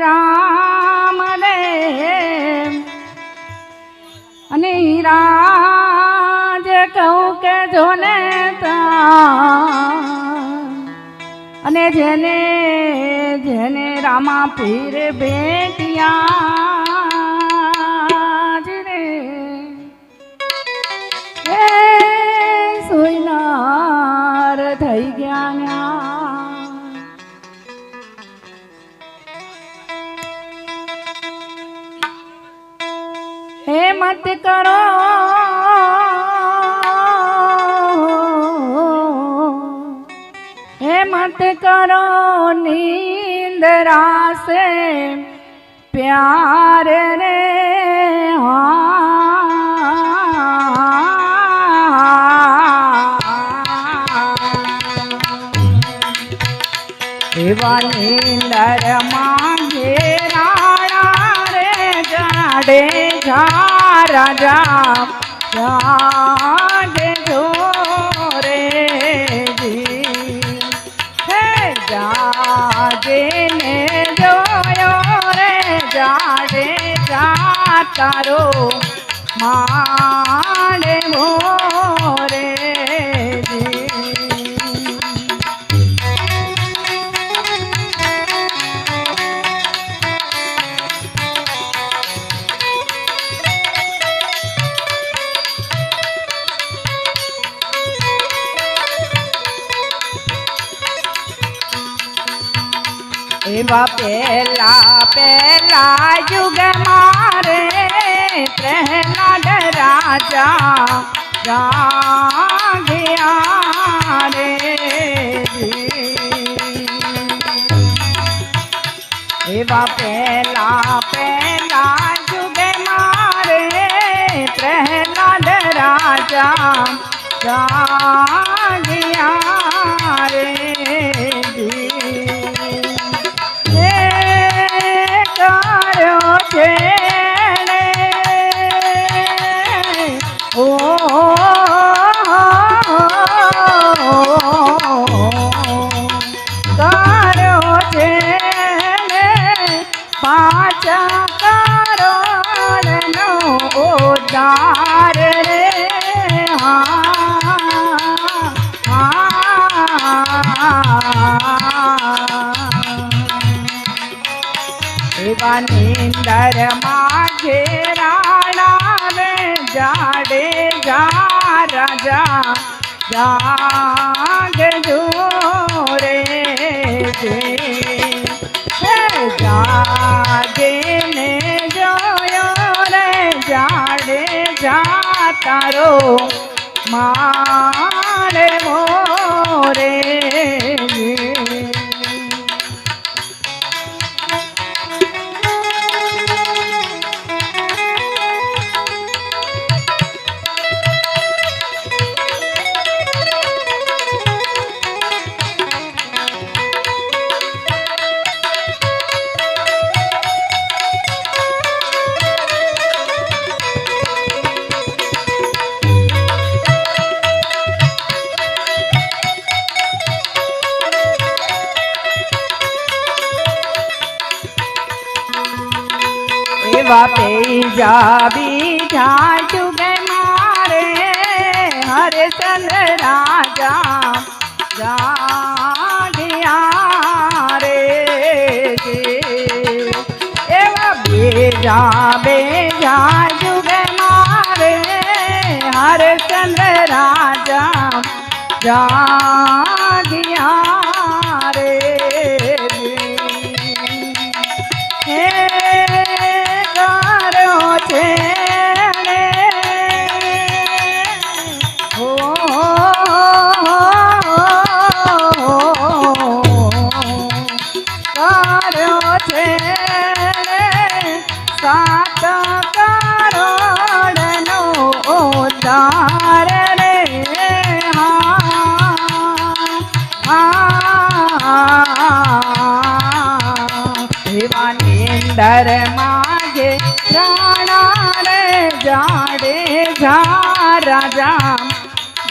રામ રે. અને રાજ કહું કે જોને અને જેને જેને રામા પીર ભેટિયા કરો હે મત કરો નીંદરા સે પ્યાર રે એવા નીંદર માંગે જાડે જા રાજા જાડે જો. રે હે જાડે ને જોયો રે, જાડે જા તારો માડે મોરે એવા પેલા પેલા યુગ મારે પ્રહલાદ રાજા જાગ્યા રે એવા પેલા પેલા યુગ મારે પ્રહલાદ રાજા જાગ્યા નિંદર માગે રાણા રે જાડે જા રાજા જાગજો રે જે હે જાગે ને જોયો રે જાડે જા તારો મારે મોરે બેજા જા જુગ મારે હરચંદ્ર રાજા જાગ્યા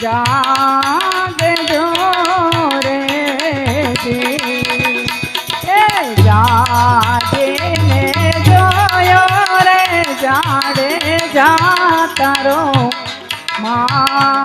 જાગજો રે એ જાગીને જોયો રે જાડે જા તારો મા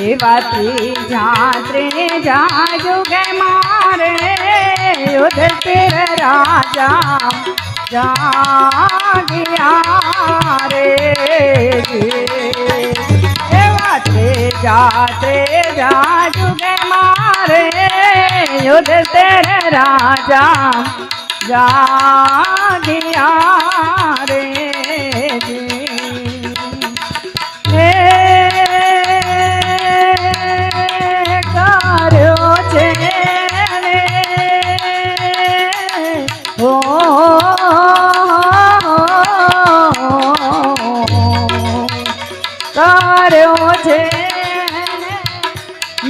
એવાથી જાત્રે જાજુ કે મારે યુદ્ધ પીર રાજા જાગ્યા રે એવાથી જાત્રે જાજુ કે મારે યુદ્ધ તેર રાજા જાગ્યા રે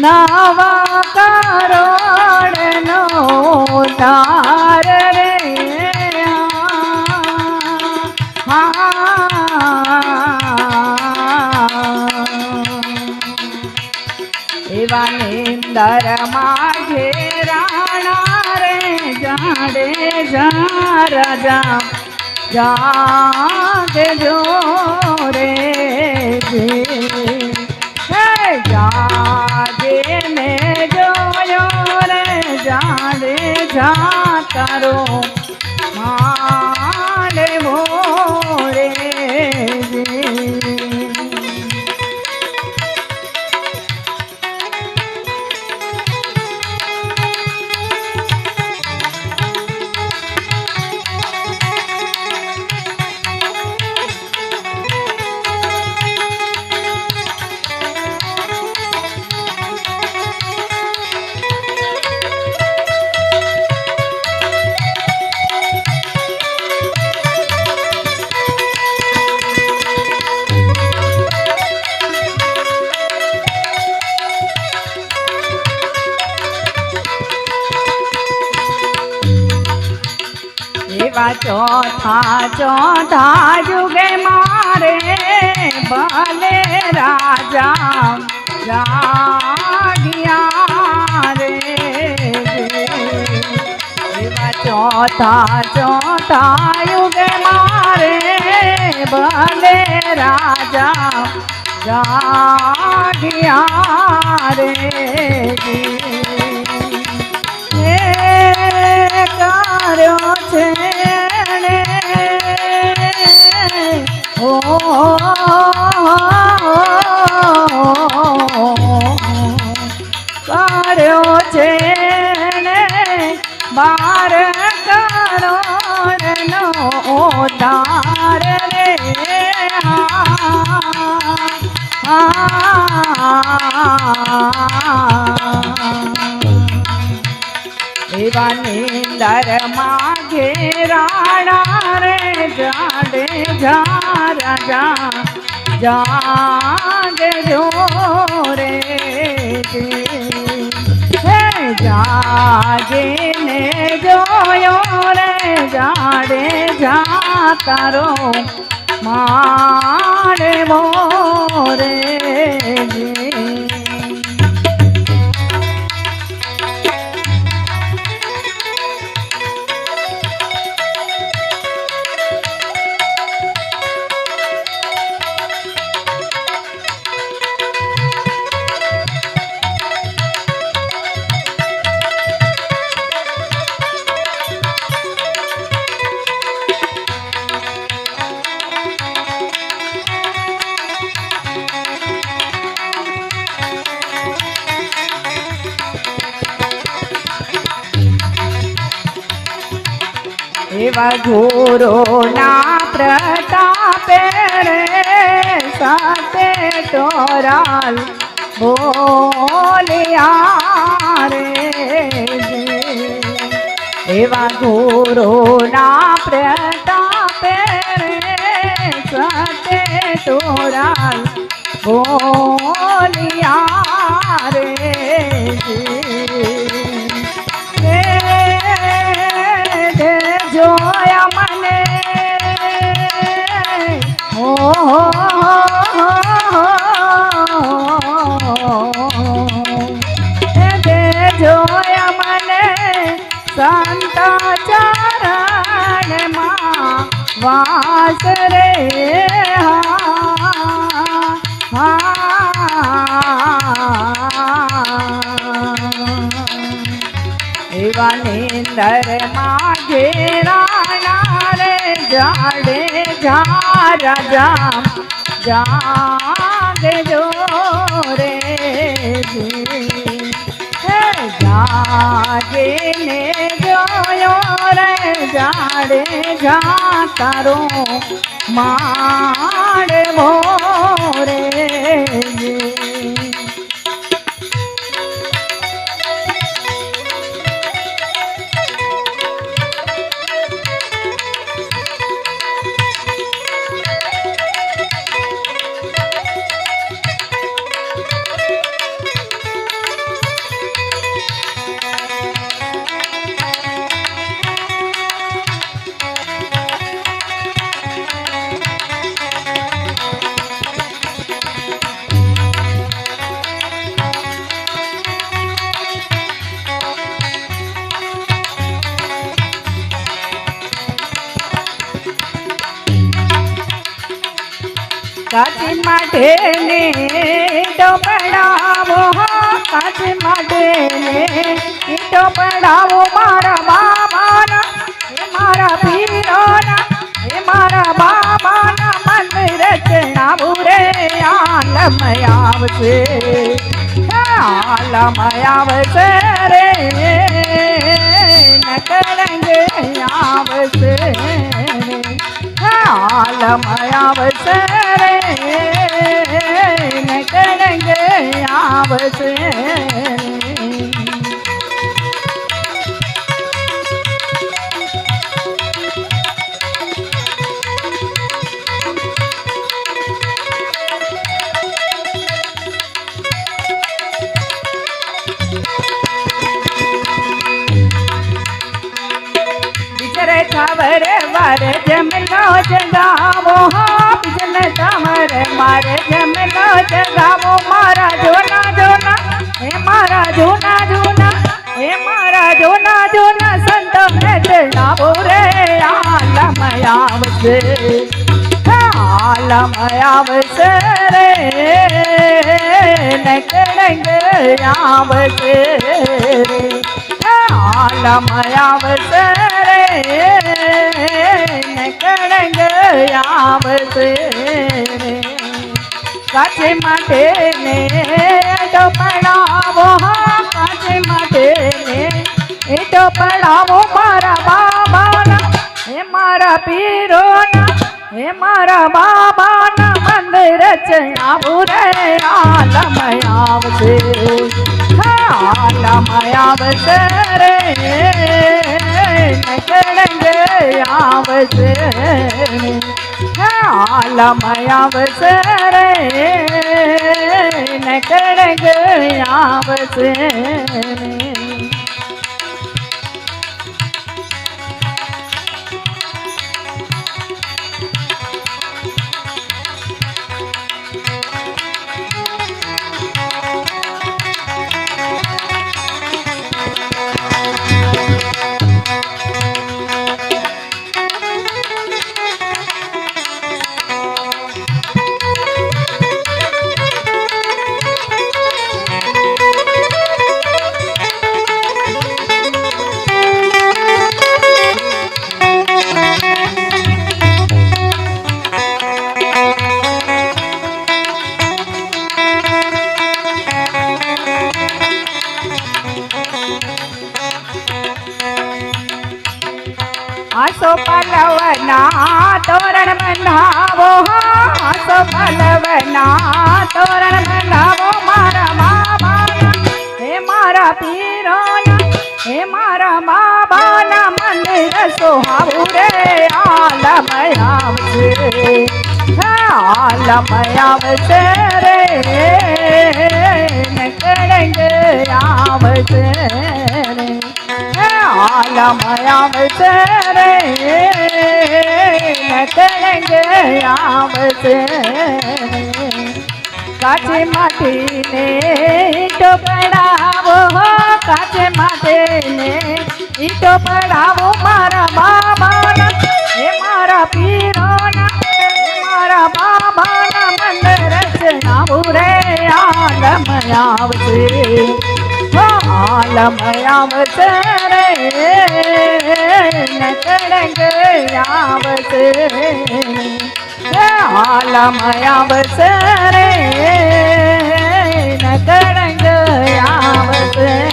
નવા કરોડનો તાર રે એવા નિંદર માઘે રાણા રે જાડે જા રાજા જાગે જો રે હે જા તારો એવા ચોથા ચોથા યુગે મારે ભલે રાજા જાગ્યા રે એવા ચોથા ચોથા યુગે મારે ભલે રાજા જાગ્યા રે એવા નિંદર માગે રાણા રે, જાડે જા રાજા જાગે જો રે જાગે ને જોયો રે, જાડે જા તારો મારે મોરે એવા ગુરુના પ્રતાપે રે સાતે ટોરાલ બોલિયા રે એવા ગુરુના પ્રતાપે રે સાતે ટોરાલ બોલિયા નિંદરમાં ઘેરાણા રે, જાડે જા રાજા જાગે જો રે જાગે ને જોયો રે, જાડે જા તારો માડ મોરે માટે ને ઈટો પડાવો, કાચી માટે મારા બાબાના મારા પીરોના મારા બાબાના મંદિર ચણાવું રે. આલમ આવશે આલમ આવશે રે. નકરંગે આવશે આલમ આવશે રે નકરંગે મારે જમલો જગાવો હા તમારે, મારે જમલો જગાવો મારા જોના જોના હે મારા જોના જોના હે મારા જોના જોના સંતો ને ચડાવો રે આલમ આવશે આલમ આવશે રે નકરંગ આવશે રે. આલમ આવશે રે નકરંગ આવશે રે. કાચે માટે ને તો પડાવો કાચે માટે ને એ તો પડાવો મારા બાબાના, હે મારા પીરોના, હે મારા બાબાના મંદિર ચણાવું રે, આલમ આવશે. આલમ આવશે રે નકરંગ આવશે આલમ આવશે રે આવશે આસો પલવના તોરણ બનાવો આસો પલવના તોરણ બનાવો મારા બાબાના હે મારા પીરોના હે મારા બાબાના મંદિર સોહાવું રે આલમયાવશે આલમયાવશે રે નકળંગ આવશે રે હે આલમય આવશે રે નકળંગ આવશે રે કાચે માટીને ઈટો પડાવો કાચે માટીને ઈટો પડાવો મારા બાબાના એ મારા પીરોના મારા બાબાના મંદિર રચનાવું રે આલમ આવશે. હો આલમ આવશે રે નકળંગ આવશે હે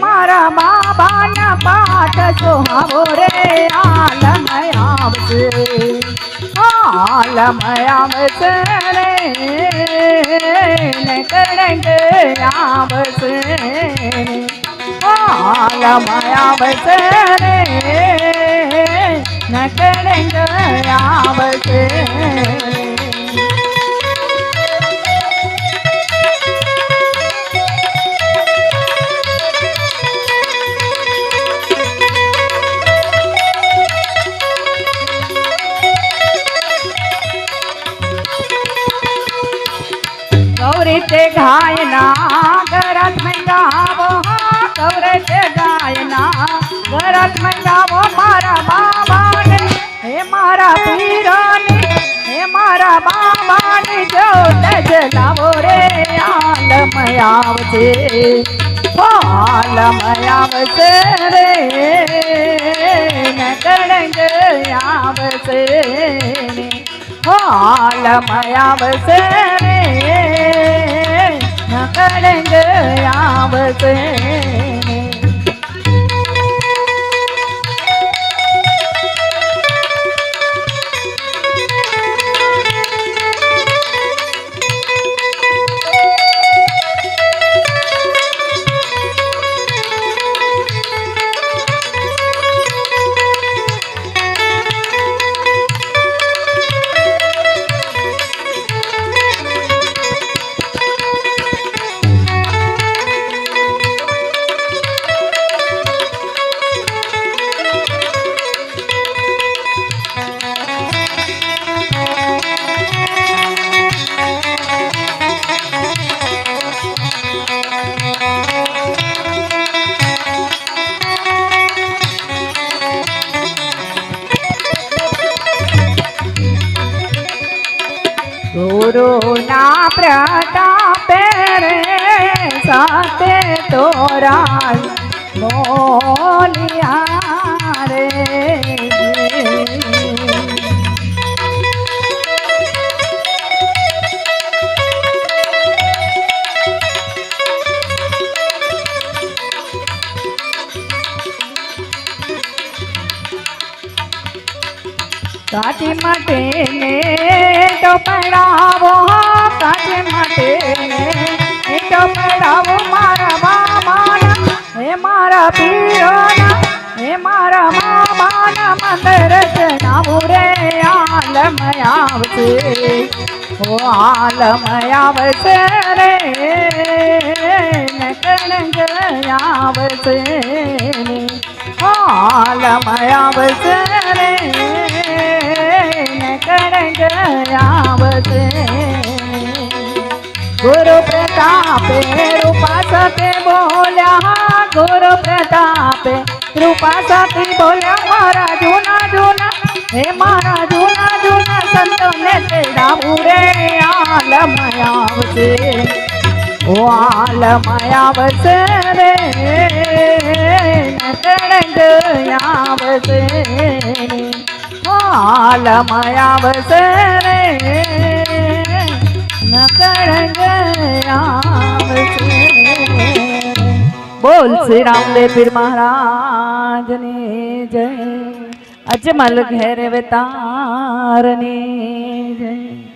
મારા બાબાના પાઠ સુહાવો રે આલમય આવશે આલમય આવશે રે કળંગ આવશે રે આલમયા બસે રે નકળંગ આવશે ગૌરી તે ગાયના ગરત મંગાવો ગૌરી તે ગાયના ગરત મંગાવો મારા બાબાને. હે મારા પીરાને, હે મારા બાબાને તજ લાવો રે, આલમય આવશે આલમય આવશે રે નકળંગ આવશે રે આલમય આવશે માટે ને તો પડાવો કાચી માટે. ને તો પડાવો મારા મામાના હે મારા પીરોના, હે મારા મામાના મંદર જણાવું રે આલમ આવશે ઓ આલમ આવશે રે નકળંગ આવશે રે. આલમય આવશે રે. આવશે. ગુરુ પ્રતાપે રૂપા સાથે બોલ્યા. ગુરુ પ્રતાપે રૂપા સાથે બોલ્યા. મારા જૂના જૂના, હે મારા જૂના જૂના સંતોને તેડા પૂરે આલમય આવશે. ઓ આલમય આવશે રે નટણ આવશે. આલમયા આવશે રે. આવશે બોલ શ્રી રામદેવ પીર મહારાજની જય. અજમલ ઘેર વેતારની જય.